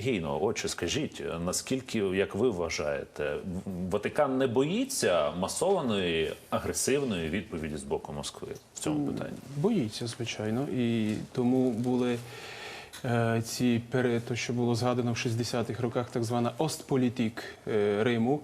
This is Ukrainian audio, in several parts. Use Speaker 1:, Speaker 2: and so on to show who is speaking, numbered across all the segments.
Speaker 1: Гійно, отже, скажіть, наскільки, як ви вважаєте, Ватикан не боїться масованої агресивної відповіді з боку Москви в цьому питанні?
Speaker 2: Боїться, звичайно, і тому були е, ці пере, то, що було згадано в 60-х роках, так звана Остполітік е, Риму.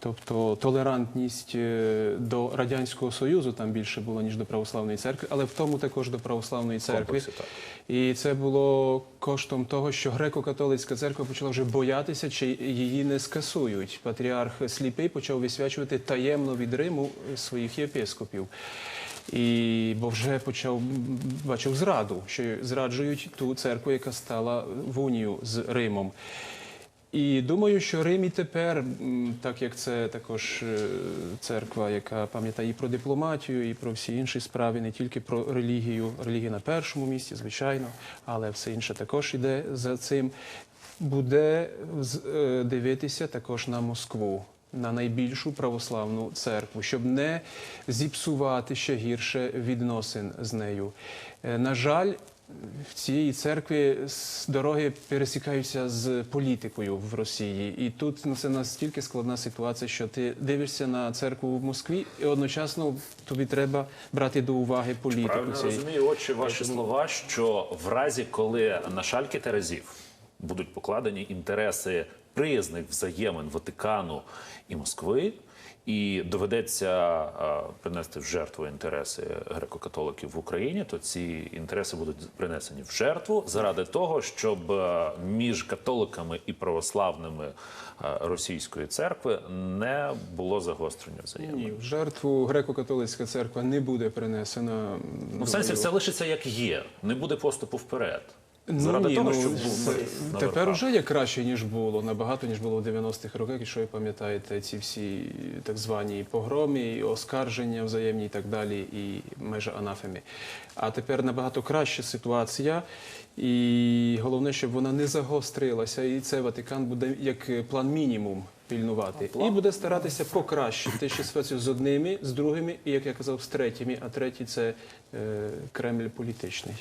Speaker 2: Тобто толерантність е, до радянського союзу там більше було ніж до православної церкви, але в тому також до православної церкви.
Speaker 1: Комплексі.
Speaker 2: І це було коштом того, що греко-католицька церква почала вже боятися, чи її не скасують. Патріарх Сліпий почав висвячувати таємно від Риму своїх єпископів. І бо вже почав бачив зраду, що зраджують ту церкву, яка стала в унію з Римом. І думаю, що Рим і тепер, так як це також е, церква, яка пам'ятає і про дипломатію, і про всі інші справи, не тільки про релігію. Релігія на першому місці, звичайно, але все інше також іде за цим. Буде е, дивитися також на Москву, на найбільшу православну церкву, щоб не зіпсувати ще гірше відносин з нею. Е, На жаль, в цій церкві дороги пересікаються з політикою в Росії, і тут ну, це настільки складна ситуація, що ти дивишся на церкву в Москві, і одночасно тобі треба брати до уваги політику.
Speaker 1: Правильно
Speaker 2: цієї.
Speaker 1: розумію, отче, ваші слова, що в разі, коли на шальки Терезів будуть покладені інтереси приязних взаємин Ватикану і Москви, і доведеться принести в жертву інтереси греко-католиків в Україні, то ці інтереси будуть принесені в жертву заради того, щоб між католиками і православними російської церкви не було загострення взаємин.
Speaker 2: Ні, в жертву греко-католицька церква не буде принесена.
Speaker 1: Ну, в сенсі, все лишиться як є, не буде поступу вперед.
Speaker 2: Ну,
Speaker 1: Заради
Speaker 2: ні,
Speaker 1: того,
Speaker 2: ну,
Speaker 1: щоб був
Speaker 2: тепер вже є краще, ніж було, набагато, ніж було в 90-х роках, якщо ви пам'ятаєте ці всі так звані погроми, і оскарження взаємні і так далі, і межа анафеми. А тепер набагато краща ситуація, і головне, щоб вона не загострилася, і це Ватикан буде як план мінімум пільнувати. І буде старатися покращити ще ситуацію з одними, з другими, і як я казав, з третіми, а третій це е, Кремль політичний.